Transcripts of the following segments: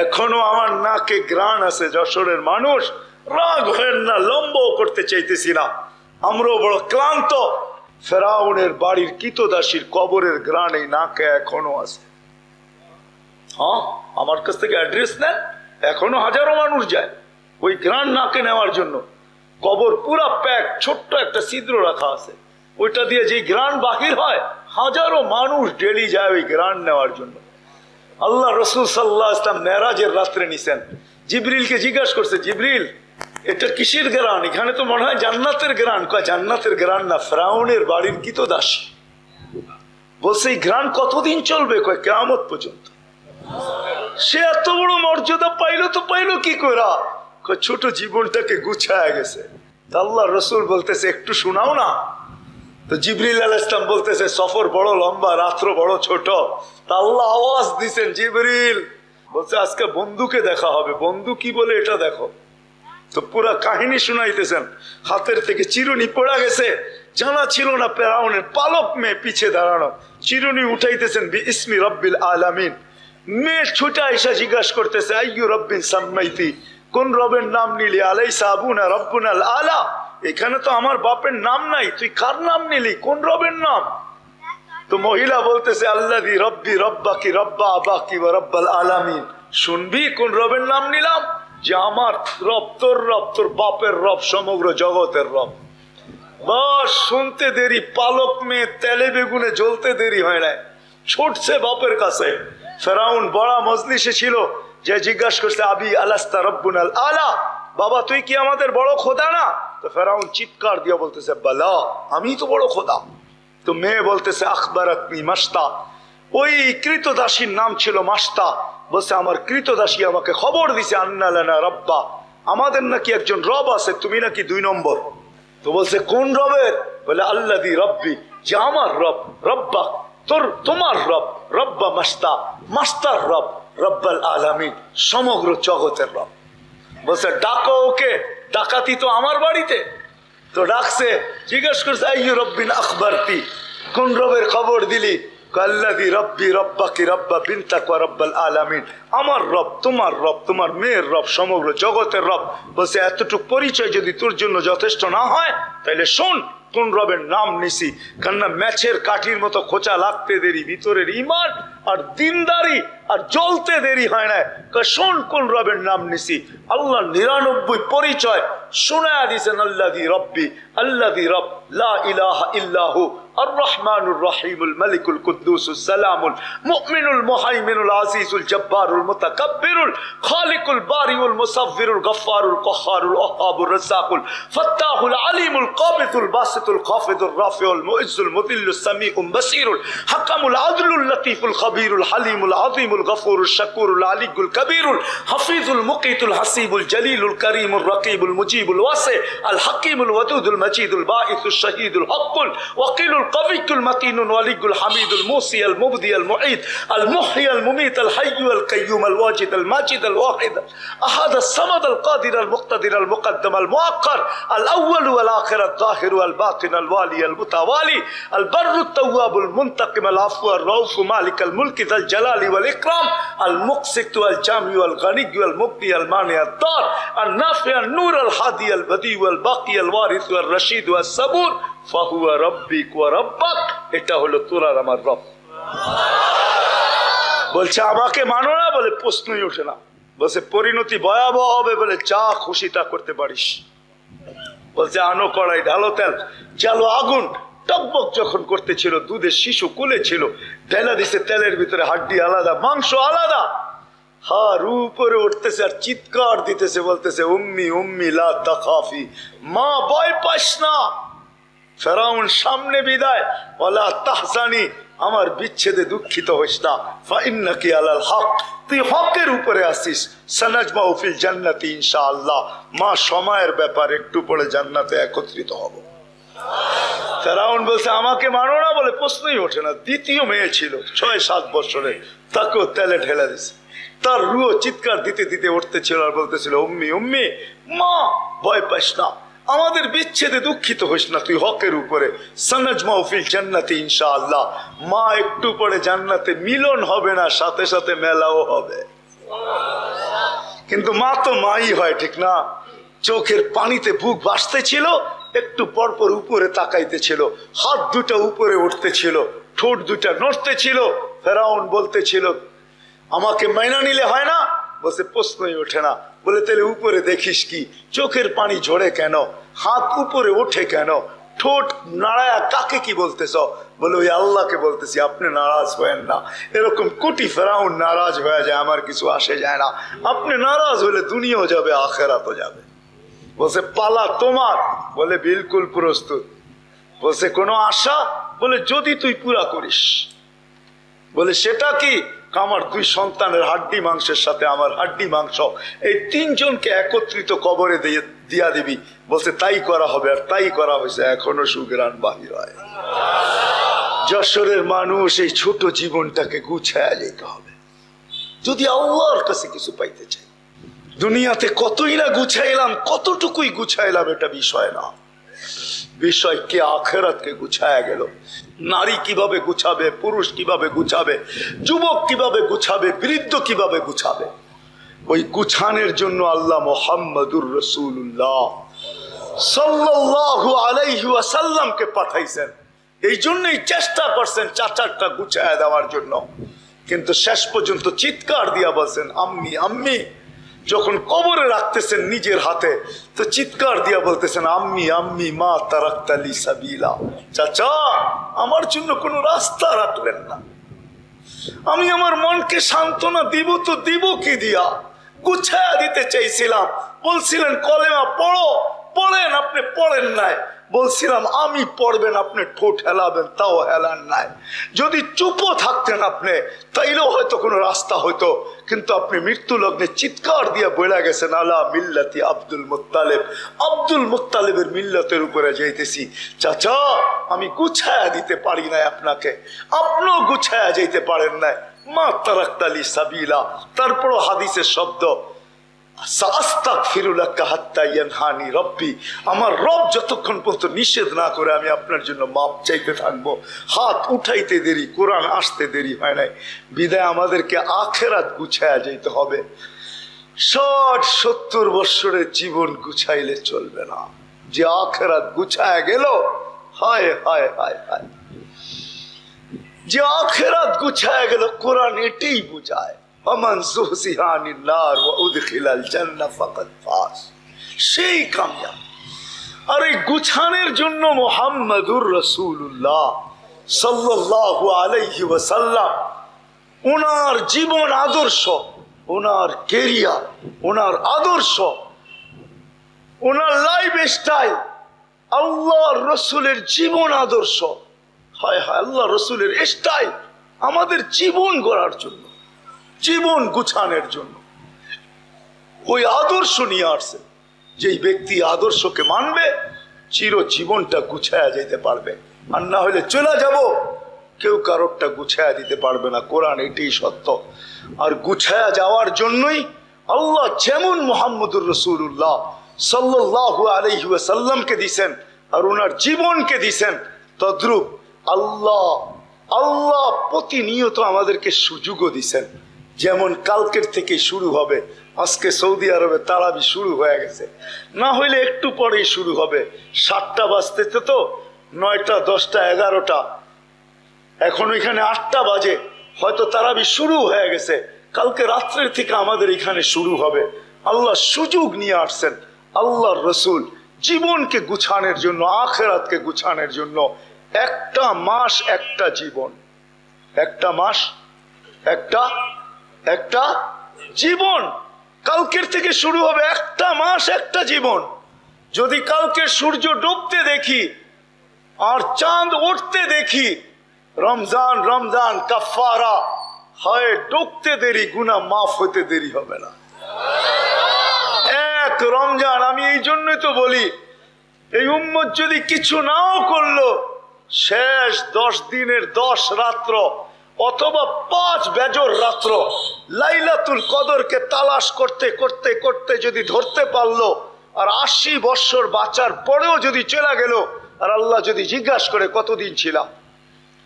এখনও আমার নাকে গ্রাণ আছে যশোরের মানুষ। রাগ হয়েন না, লম্বও করতে চাইতেছি না। আমরাও বড় ক্লান্ত। ফেরাউনের বাড়ির কিতদাসীর কবরের গ্রাণ এই নাকে এখনও আছে। হ্যাঁ আমার কাছ থেকে অ্যাড্রেস নেন। এখনও হাজারো মানুষ যায় ওই গ্রান নাকে নেওয়ার জন্য। কবর পুরা প্যাক, ছোট্ট একটা ছিদ্র রাখা আছে। ওইটা দিয়ে যে গ্রান বাহির হয়, হাজারো মানুষ ডেলি যায় ওই গ্রান নেওয়ার জন্য। আল্লাহ রসুল সাল্লাহ ইসলাম মেরাজের রাত্রে নিছেন। জিবরিলকে জিজ্ঞাসা করছে, জিবরিল, এটা কিসের গ্রান এখানে তো মনে হয় জান্নাতের গ্রান কয়, জান্নাতের গ্রান না, ফ্রাউনের বাড়ির কিতদাস। বলছে, এই গ্রান কতদিন চলবে? কয়, কেয়ামত পর্যন্ত। সে এত বড় মর্যাদা পাইলো তো পাইলো কি করা ছোট জীবনটাকে গুছায় গেছে। আল্লাহ রসুল বলতেছে, একটু শোনাও না। তো জিবরিল আল ইসলাম বলতেছে, সফর বড় লম্বা, রাত্র বড় ছোট। তা আল্লাহ আওয়াজ দিছেন, জিবরিল। বলছে, আজকে বন্ধুকে দেখা হবে। বন্ধু কি বলে এটা দেখো। তো পুরা কাহিনী শুনাইতেছেন। হাতের থেকে চিরুনি পড়া গেছে। জানা ছিল না পেরাউনের পালক মেয়ে পিছে দাঁড়ানো। চিরুনি উঠাইতেছেন, বি ইসমি রব্বিল আলামিন। মেয়ে ছুটা এসে জিজ্ঞাসা করতেছে, আইয়ু রব্বিন সাম্মাইতি? কোন রবের নাম নিলি? আলাই সাবুনা রব্বুনাল আলা। এখানে তো আমার বাপের নাম নাই। তুই কার নাম নিলি? কোন রবের নাম? তো মহিলা বলতেছে আল্লাদি রব্বি রব্বা কি রব্বা আবাকি ওয়া রব্বাল আলামিন। শুনবি, কোন রবের নাম নিলাম? যে আমার রব, তোর রব, তোর বাপের রব, সমগ্র জগতের রব। বাস, শুনতে দেরি, পালক মেয়ে, তেলে বেগুনে জ্বলতে দেরি হয় না ছুটছে বাপের কাছে। ফেরাউন বড়া মজলিসে ছিল, যে জিজ্ঞাসা করছে, আবি আলাস্তা রব্বুন আল আলা? বাবা, তুই কি আমাদের বড় খোদা না? তো ফেরাউন চিৎকার দিয়ে বলতেছে, বালা, আমি তো বড় খোদা। তো মেয়ে বলতেছে আখবর মাস্তা ওই কৃতদাসীর নাম ছিল মাস্তা বলছে, আমার কৃতদাসী আমাকে খবর দিছে আন্নালানা রব্বা। আমাদের নাকি একজন রব আছে, তুমি নাকি দুই নম্বর? তো বলছে, কোন রবের? বলে আল্লাহ দি রব্বি, যে আমার রব, রব্বা, তোর, তোমার রব, রব্বা মাস্তা মাস্তার রব, রব্বাল আলামিন, সমগ্র জগতের রব। বলছে, ডাকো ওকে। ডাকাতি তো আমার বাড়িতে। তো ডাকছে, জিজ্ঞেস করছে, আইয়ু রব্বিন আকবর আখবরতি? কোন রবের খবর দিলি? কাল্লাদি রব্বি রব্বাকি রব্বা বিনতাকুয়া রব্বাল আলামিন। আমার রব, তোমার রব, তোমার মেয়ের রব, সমগ্র জগতের রব। বলছে, এতটুকু পরিচয় যদি তোর জন্য যথেষ্ট না হয় তাহলে শোন, কোন রবের নাম নিছি। কেননা ম্যাচের কাঠির মতো খোঁচা লাগতে দেরি, ভিতরের ইমান আর দিনদারি আর জ্বলতে দেরি হয় না। শোন কোন রবের নাম নিছি? আল্লাহ নিরানব্বই পরিচয় শোনা দিয়েছেন আল্লাহ দি রব্বি। আল্লাহ দি রব, লা ইলাহা ইল্লাহু। আর রহমানুর রহিমুল মালিকুল কুদ্দুসুল সালামুল মুমিনুল মুহাইমিনুল আজিজুল জব্বারুল মুতাকাব্বিরুল খালিকুল বারিউল মুসাফিরুল গফফারুল কহারুল ওহাবুর রাসাকুল ফাত্তাহুল আলিমুল কাবিতুল বাসিতুল খাফিদুর রাফিউল মুইজুল মুদিল্লুস সামিউল বসিরুল হাকামুল আদলুল লতিফুল খাব الصبير الحليم العظيم الغفور الشكور العلي الكبير الحفيظ المقيت الحسيب الجليل الكريم الرقيب المجيب الواسع الحكيم الودود المجيد الباعث الشهيد الحق وقيل القوي المتين الولي الحميد الموصي المبدي المعيد المحيي المميت الحي القيوم الواجد الماجد الواحد أحد الصمد القادر المقتدر المقدم المؤقر الأول والآخر الظاهر والباطن الوالي المتوالي البر التواب المنتقم العفو الرؤوف مالك المنتقم মুলকি তাল জালালি ওয়াল ইকরাম, আল মুকসিক আল জামি ওয়াল গানিক ওয়াল মুক্তি আল আল নাফি আল নূর আল হাদি আল বদি ওয়াল বাকি আল ওয়ারিস ওয়াল রশিদ ওয়াল সাবুর, ফাহুয়া রব্বিক ওয়া রব্বাক, এটা হলো তোর আর আমার রব। বলছে, আমাকে মানো না বলে প্রশ্নই ওঠে না। বলছে, পরিণতি ভয়াবহ হবে বলে যা খুশি তা করতে পারিস। বলছে, আনো কড়াই, ঢালো তেল চালো আগুন টকবক যখন করতেছিল, দুধের শিশু কুলে ছিল ঢেলা দিছে তেলের ভিতরে হাড্ডি আলাদা, মাংস আলাদা। হার উপরে উঠতেছে আর চিৎকার দিতেছে, বলতেছে, উম্মি উম্মি, লা তাখাফি। মা, ভয় পাস না। ফেরাউন, সামনে বিদায়। ওলা তাহসানি আমার বিচ্ছেদে দুঃখিত হইস না। ফাইন্নাকি আলাল হক। তুই হকের উপরে আসিস সানাজমা উফিল জান্নাতি, ইনশাআল্লাহ। মা, সময়ের ব্যাপার, একটু পরে জান্নাতে একত্রিত হব। ফেরাউন বলছে, আমাকে মানো না বলে প্রশ্নই ওঠে না। দ্বিতীয় মেয়ে ছিল, ছয়, সাত বছরে। তাকেও তেলে ঢেলে দিছে। তার রুও চিৎকার দিতে দিতে উঠতেছিল আর বলতেছিল, উম্মি উম্মি, মা, ভয় পাইস না। আমাদের বিচ্ছেদে দুঃখিত হইস না তুই হকের উপরে। সনজ মাহফিল জান্নাতে, ইনশাআল্লাহ। মা একটু পরে জান্নাতে মিলন হবে না, সাথে সাথে মেলাও হবে। কিন্তু মা তো মাই হয়, ঠিক না? চোখের পানিতে বুক ভাসতে ছিল একটু পরপর উপরে তাকাইতে ছিল হাত দুটো উপরে উঠতে ছিল ঠোঁট দুটা নড়তে ছিল ফেরাউন বলতে ছিল আমাকে মাইনা নিলে হয় না? বসে প্রশ্নই ওঠে না। বলে, তাহলে উপরে দেখিস কি? চোখের পানি ঝরে কেন? হাত উপরে ওঠে কেন? ঠোঁট নাড়ায়া কাকে কি বলতেছ? বলে, ওই আল্লাহকে বলতেছি, আপনি নারাজ হয়েন না। এরকম কোটি ফেরাউন নারাজ হয়ে যায়, আমার কিছু আসে যায় না। আপনি নারাজ হলে দুনিয়াও যাবে, আখেরাতও যাবে। বলছে, পালা তোমার? বলে, বিলকুল প্রস্তুত। বলছে, কোনো আশা? বলে, যদি তুই পুরা করিস। বলে, সেটা কি? আমার দুই সন্তানের হাড্ডি মাংসের সাথে আমার হাড্ডি মাংস। এই তিনজনকে একত্রিত কবরে দিয়ে, দিয়া দিবি। বলছে, তাই করা হবে আর তাই করা হয়েছে। এখনও সুগ্রাণ বাহির হয়। যশোরের মানুষ এই ছোট জীবনটাকে গুছায় যেতে হবে। যদি আল্লাহর কাছে কিছু পাইতে চাই দুনিয়াতে কতই না গুছাইলাম, কতটুকুই গুছাইলাম এটা বিষয় না। বিষয় কে আখেরাতকে গুছায়া গেল? নারী কীভাবে গুছাবে, পুরুষ কীভাবে গুছাবে, যুবক কীভাবে গুছাবে, বৃদ্ধ কীভাবে গুছাবে? ওই গুছানের জন্য আল্লাহ মোহাম্মদুর রসুল্লাহ সাল্লাল্লাহু আলাইহি ওয়াসাল্লামকে পাঠাইছেন। এই জন্যই চেষ্টা করছেন চাচারটা গুছায় দেওয়ার জন্য। কিন্তু শেষ পর্যন্ত চিৎকার দিয়া বলছেন, আম্মি আম্মি যখন কবরে রাখতেছেন নিজের হাতে, তো চিৎকার দিয়া বলতেছেন, আম্মি আম্মি, মা তারাক্তালি সাবিলা। চাচা, আমার জন্য কোনো রাস্তা রাখলেন না। আমি আমার মনকে সান্ত্বনা দিব তো দিব কি দিয়া? গুছায়া দিতে চাইছিলাম। বলছিলেন, কলেমা পড়ো পড়েন, আপনি পড়েন নাই। বলছিলাম, আমি পড়বেন, আপনি ঠোঁট হেলাবেন, তাও হেলান নাই। যদি চুপও থাকতেন আপনি, তাইলেও হয়তো কোনো রাস্তা হতো কিন্তু আপনি মৃত্যু লগ্নে চিৎকার দিয়ে বলে গেছেন, আলা মিল্লাতি আব্দুল মুত্তালেব। আব্দুল মুত্তালেবের মিল্লতের উপরে যাইতেছি। চাচা, আমি গুছায়া দিতে পারি নাই আপনাকে। আপনিও গুছায়া যেতে পারেন নাই। মা তারাক্তালি সাবিলা, তারপরও হাদিসের শব্দ। আমার রব যতক্ষণ পর্যন্ত নিষেধ না করে আমি আপনার জন্য মাপ চাইতে থাকব। হাত উঠাইতে দেরি, কোরআন আসতে দেরি হয় নাই। বিদায় আমাদেরকে আখেরাত গুছায়া যেতে হবে। ষাট সত্তর বৎসরের জীবন গুছাইলে চলবে না। যে আখেরাত গুছায়া গেল, হায় হায় হায় হায়। যে আখেরাত গুছায়া গেল, কোরআন এটাই বুঝায়। অমান জুহসিহানিন নার ওয়া উদখিলাল জান্নাহ ফাকাদ ফাজ। সেই কামিয়াব। আর এই গুছানের জন্য মোহাম্মদুর রসুল্লাহ সাল্লাল্লাহু আলাইহি ওয়াসাল্লাম ওনার জীবন আদর্শ ওনার কেরিয়ার ওনার আদর্শ ওনার লাইফ স্টাইল আল্লাহ রসুলের জীবন আদর্শ। হয় হয় আল্লাহ রসুলের স্টাইল আমাদের জীবন গড়ার জন্য। জীবন গুছানোর জন্য। ওই আদর্শ নিয়ে আসছে। যেই ব্যক্তি আদর্শকে মানবে চির জীবনটা গুছায়া যেতে পারবে। আর না হলে চলে যাব। কেউ কারোরটা গুছায়া দিতে পারবে না। কোরআন এটাই সত্য। আর গুছায়া যাওয়ার জন্যই আল্লাহ যেমন মোহাম্মদুর রসুল্লাহ সাল্লাহু আলহি সাল্লামকে দিছেন আর ওনার জীবনকে দিছেন, তদ্রুপ আল্লাহ আল্লাহ প্রতিনিয়ত আমাদেরকে সুযোগও দিছেন। যেমন কালকের থেকে শুরু হবে, আজকে সৌদি আরবে তারাবি শুরু হয়ে গেছে। না হইলে একটু পরেই শুরু হবে। সাতটা বাজতেছে তো, নয়টা, দশটা, এগারোটা। এখন এখানে আটটা বাজে, হয়তো তারাবি শুরু হয়ে গেছে। কালকে রাত্রের থেকে আমাদের এখানে শুরু হবে। আল্লাহ সুযোগ নিয়ে আসছেন। আল্লাহর রসুল জীবনকে গুছানোর জন্য, আখেরাতকে গুছানোর জন্য একটা মাস, একটা জীবন। একটা মাস, একটা একটা জীবন। কালকের থেকে শুরু হবে একটা মাস, একটা জীবন। যদি কালকে সূর্য ডুবতে দেখি আর চাঁদ উঠতে দেখি, রমজান রমজান কাফারা হয়, ডুবতে দেরি গুনা মাফ হতে দেরি হবে না। এক রমজান, আমি এই জন্যই তো বলি, এই উম্মত যদি কিছু নাও করল, শেষ দশ দিনের দশ রাত্র অথবা পাঁচ বেজর রাত্র লাইলাতুল কদরকে তালাশ করতে করতে করতে যদি ধরতে পারল, আর আশি বৎসর বাঁচার পরেও যদি চলে গেল, আর আল্লাহ যদি জিজ্ঞাসা করে, কতদিন ছিলাম?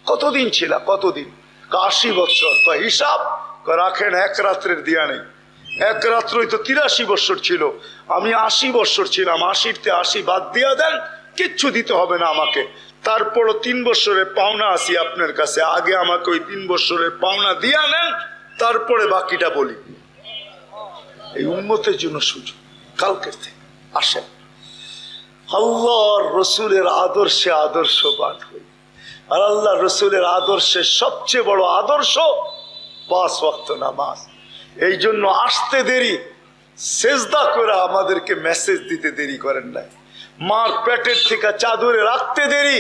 কতদিন ছিলাম? কতদিন? আশি বৎসর। কয় হিসাব? রাখেন, এক রাত্রের দিয়া নেই। এক রাত্রই তো তিরাশি বৎসর ছিল। আমি আশি বৎসর ছিলাম। আশিরতে আশি বাদ দিয়া দেন, কিচ্ছু দিতে হবে না আমাকে। তারপরও তিন বৎসরের পাওনা আসি আপনার কাছে। আগে আমাকে ওই তিন বৎসরের পাওনা দিয়া নেন, তারপরে বাকিটা বলি। এই উন্মতের জন্য সুযোগ। কালকের থেকে আসেন। আল্লাহর রসুলের আদর্শে আদর্শবান হই। আর আল্লাহ রসুলের আদর্শে সবচেয়ে বড় আদর্শ পাঁচ ওয়াক্ত নামাজ। এই জন্য আসতে দেরি। সেজদা করে আমাদেরকে মেসেজ দিতে দেরি করেন নাই। মার পেটের থেকে চাদরে রাখতে দেরি,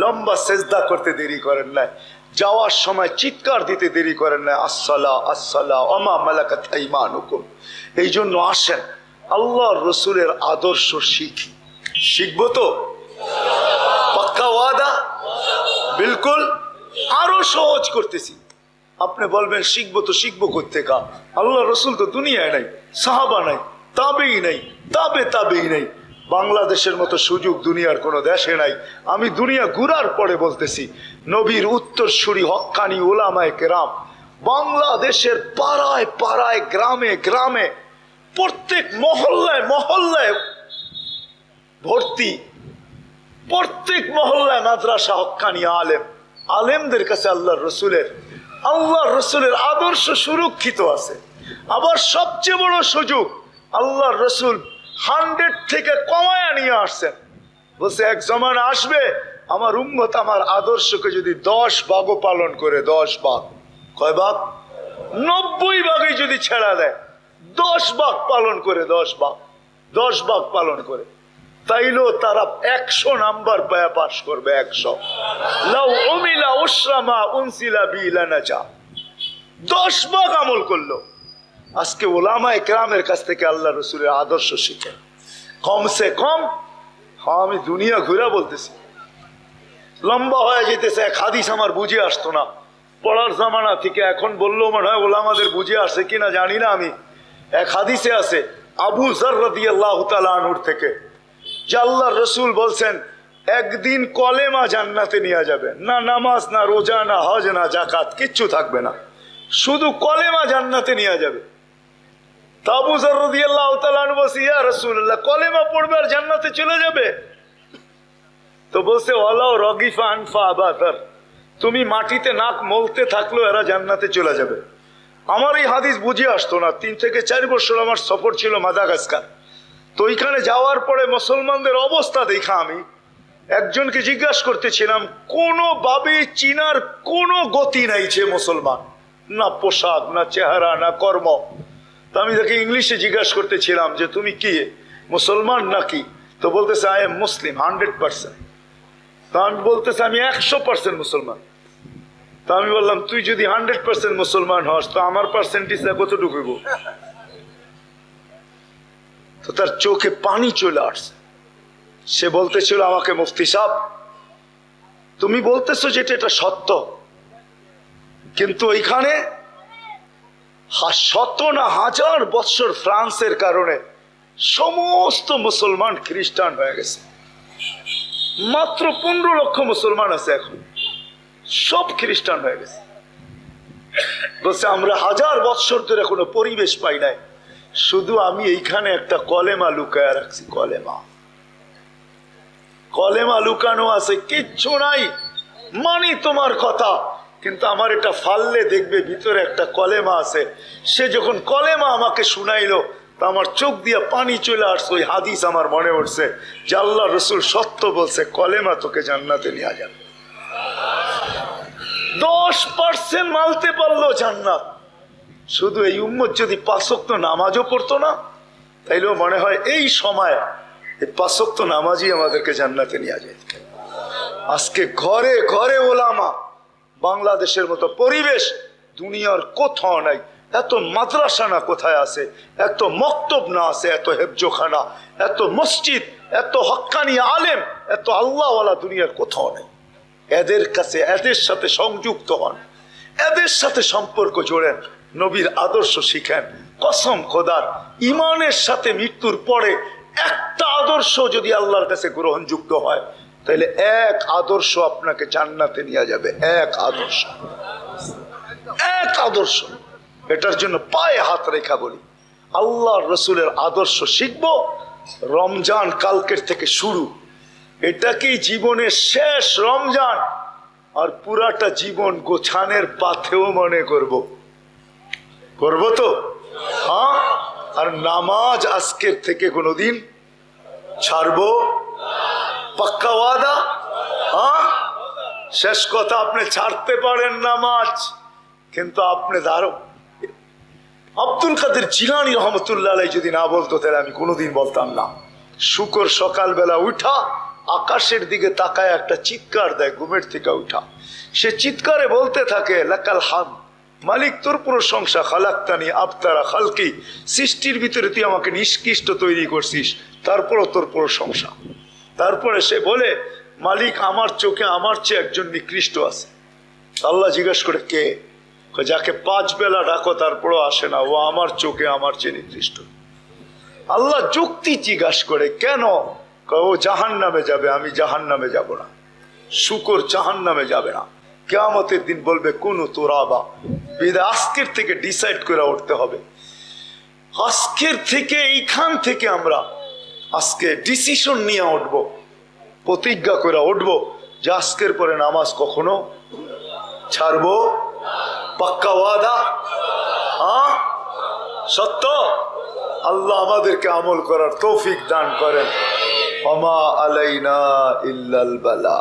লম্বা সেজদা করতে দেরি করেন নাই, যাওয়ার সময় চিৎকার দিতে দেরি করেন না আসসালা আসসালা অমা মালাকাত ইমানুকুম এই জন্য আসেন আল্লাহ রসুলের আদর্শ শিখি। শিখব তো? পাক্কা ওয়াদা? বিলকুল? আরও সহজ করতেছি। আপনি বলবেন, শিখব তো, শিখব কোথেকা আল্লাহ রসুল তো দুনিয়ায় নাই, সাহাবা নাই, তাবেই নাই, তাবে তাবেই নাই। বাংলাদেশের মতো সুযোগ দুনিয়ার কোনো দেশে নাই। আমি দুনিয়া ঘুরার পরে বলতেছি, নবীর উত্তরসূরি হক্কানি ওলামায় কেরাম, বাংলাদেশের পাড়ায় পাড়ায়, গ্রামে গ্রামে, প্রত্যেক মহল্লায় মহল্লায় ভর্তি, প্রত্যেক মহল্লায় মাদ্রাসা হক্কানি আলেম, আলেমদের কাছে আল্লাহ রসুলের আল্লাহ রসুলের আদর্শ সুরক্ষিত আছে। আবার সবচেয়ে বড় সুযোগ আল্লাহ রসুল হান্ড্রেড থেকে কমায়া নিয়ে আসছেন। বলছে, এক জমান আসবে, আমার উম্মত আমার আদর্শকে যদি দশ ভাগও পালন করে, দশ ভাগ। কয় ভাগ? নব্বই ভাগে যদি ছেড়া দেয়, দশ ভাগ পালন করে, দশ ভাগ। দশ ভাগ পালন করে। তাইলেও তারা একশো নাম্বার পায়া পাশ করবে, একশো। লাউ উমিলা উসরামা উনসিলা বিলানা চা দশ ভাগ আমল করল। আজকে ওলামা একরামের কাছ থেকে আল্লাহ রসুলের আদর্শ শিখে কমসে কম হ্যাঁ আমি দুনিয়া ঘুরা বলতেছি। লম্বা হয়ে যেতেছে, এক হাদিস আমার বুঝে আসতো না। পড়ার জামানা থেকে এখন বলল মনে হয় ওলামাদের বুঝে আসে কিনা জানি না আমি। এক হাদিসে আছে, আবু জর রদি আল্লাহ তালুর থেকে, যে আল্লাহ রসুল বলছেন, একদিন কলেমা জান্নাতে নিয়ে যাবে। না নামাজ, না রোজা, না হজ, না জাকাত কিচ্ছু থাকবে না। শুধু কলেমা জান্নাতে নিয়ে যাবে। পড়বে আর জান্নাতে চলে যাবে? তো রগিফা তুমি মাটিতে নাক মলতে থাকল এরা জান্নাতে চলে যাবে। আমার এই হাদিস বুঝে আসতো না। তিন থেকে চার বছর আমার সফর ছিল মাদাগাস্কার। তো ওইখানে যাওয়ার পরে মুসলমানদের অবস্থা দেখা আমি একজনকে জিজ্ঞাসা করতেছিলাম কোনোভাবে চিনার কোনো গতি নাই যে মুসলমান। না পোশাক, না চেহারা, না কর্ম। তো আমি তাকে ইংলিশে জিজ্ঞাসা করতেছিলাম যে তুমি কি? মুসলমান নাকি? তো বলতেছে I am Muslim hundred percent তো আমি বলতেছে, আমি একশো পার্সেন্ট মুসলমান। তো আমি বললাম, তুই যদি হান্ড্রেড পার্সেন্ট মুসলমান হস, তো আমার পার্সেন্টেজটা কতটুকু হইব? তো তার চোখে পানি চলে আসছে। সে বলতেছিল, আমাকে মুফতি সাহ তুমি বলতেছো যেটা এটা সত্য, কিন্তু ওইখানে শত না হাজার বৎসর ফ্রান্সের কারণে সমস্ত মুসলমান খ্রিস্টান হয়ে গেছে। মাত্র পনেরো লক্ষ মুসলমান আছে এখন। সব খ্রিস্টান হয়ে গেছে। বলছে, আমরা হাজার বৎসর ধরে কোনো পরিবেশ পাই নাই। শুধু আমি এইখানে একটা কলেমা লুকায় রাখছি, কলেমা। কলেমা লুকানো আছে, কিচ্ছু নাই। মানি তোমার কথা। কিন্তু আমার এটা ফাললে দেখবে, ভিতরে একটা কলেমা আছে। সে যখন কলেমা আমাকে শুনাইলো, তা আমার চোখ দিয়ে পানি চলে আসছে, ওই হাদিস আমার মনে উঠছে আল্লাহ রসুল সত্য বলছে, কলেমা তোকে জান্নাতে নেওয়া যাবে দশ পার্সেন্ট মালতে পারল জান্নাত। শুধু এই উম্মত যদি পাঁচক্ত নামাজও পড়তো না, তাইলেও মনে হয় এই সময় এই পাঁচক্ত নামাজই আমাদেরকে জান্নাতে নিয়ে যায় আজকে ঘরে ঘরে ওলামা বাংলাদেশের মতো পরিবেশ দুনিয়ার কোথাও নাই। এত মাদ্রাসা না কোথায় আছে? এত মক্তব না আছে? এত হেফজোখানা? এত মসজিদ? এত হক্কানি আলেম? এত আল্লাহওয়ালা দুনিয়ার কোথাও নেই। এদের কাছে, এদের সাথে সংযুক্ত হন। এদের সাথে সম্পর্ক জোড়েন। নবীর আদর্শ শিখেন। কসম খোদার ইমানের সাথে মৃত্যুর পরে একটা আদর্শ যদি আল্লাহর কাছে গ্রহণযুক্ত হয় তাহলে এক আদর্শ আপনাকে জান্নাতে নিয়ে যাবে, এক আদর্শ। এক আদর্শ। এটার জন্য পায়ে হাত রেখা বলি। আল্লাহ রসুলের আদর্শ শিখব, রমজান কালকের থেকে শুরু। এটাকেই জীবনের শেষ রমজান? আর পুরাটা জীবন গোছানের পাথেও মনে করব। করব তো? হ্যাঁ? আর নামাজ আজকের থেকে কোনোদিন ছাড়বো? পাক্কা ওয়াদা হ্যাঁ শেষ কথা আপনি ছাড়তে পারেন নামাজ কিন্তু আপনি দাঁড়ো আব্দুল কাদের জিলানি রহমতুল্লাহ যদি না বলতো তাহলে আমি কোনোদিন বলতাম না শুকর সকালবেলা উঠা আকাশের দিকে তাকায় একটা চিৎকার দেয় ঘুমের থেকে উঠা সে চিৎকারে বলতে থাকে লাকাল হাম মালিক তোর প্রশংসা খালাক্তানি আবতারা খালকি সৃষ্টির ভিতরে তুই আমাকে নিষ্কৃষ্ট তৈরি করছিস তারপরও তোর প্রশংসা তারপরে সে বলে, মালিক আমার চোখে আমার চেয়ে একজন নিকৃষ্ট আছে। আল্লাহ জিজ্ঞেস করে, কে? যাকে পাঁচ বেলা ডাকো, তারপরও আসে না। ও আমার চোখে আমার চেয়ে নিকৃষ্ট। আল্লাহ যুক্তি জিজ্ঞাসা করে, কেন? ও জাহান নামে যাবে, আমি জাহান নামে যাব না। শুকর জাহান নামে যাবে না। কেয়ামতের দিন বলবে, কোন তোরাবা। বিদে, আজকের থেকে ডিসাইড করে উঠতে হবে। আজকের থেকে এইখান থেকে আমরা আজকে ডিসিশন নিয়ে উঠবো, প্রতিজ্ঞা করে উঠবো যে আজকের পরে নামাজ কখনো ছাড়বো? পাক্কা ওয়াদা? হ্যাঁ? সত্য? আল্লাহ আমাদেরকে আমল করার তৌফিক দান করেন। অমা আলাইনা ইল্লাল বালা।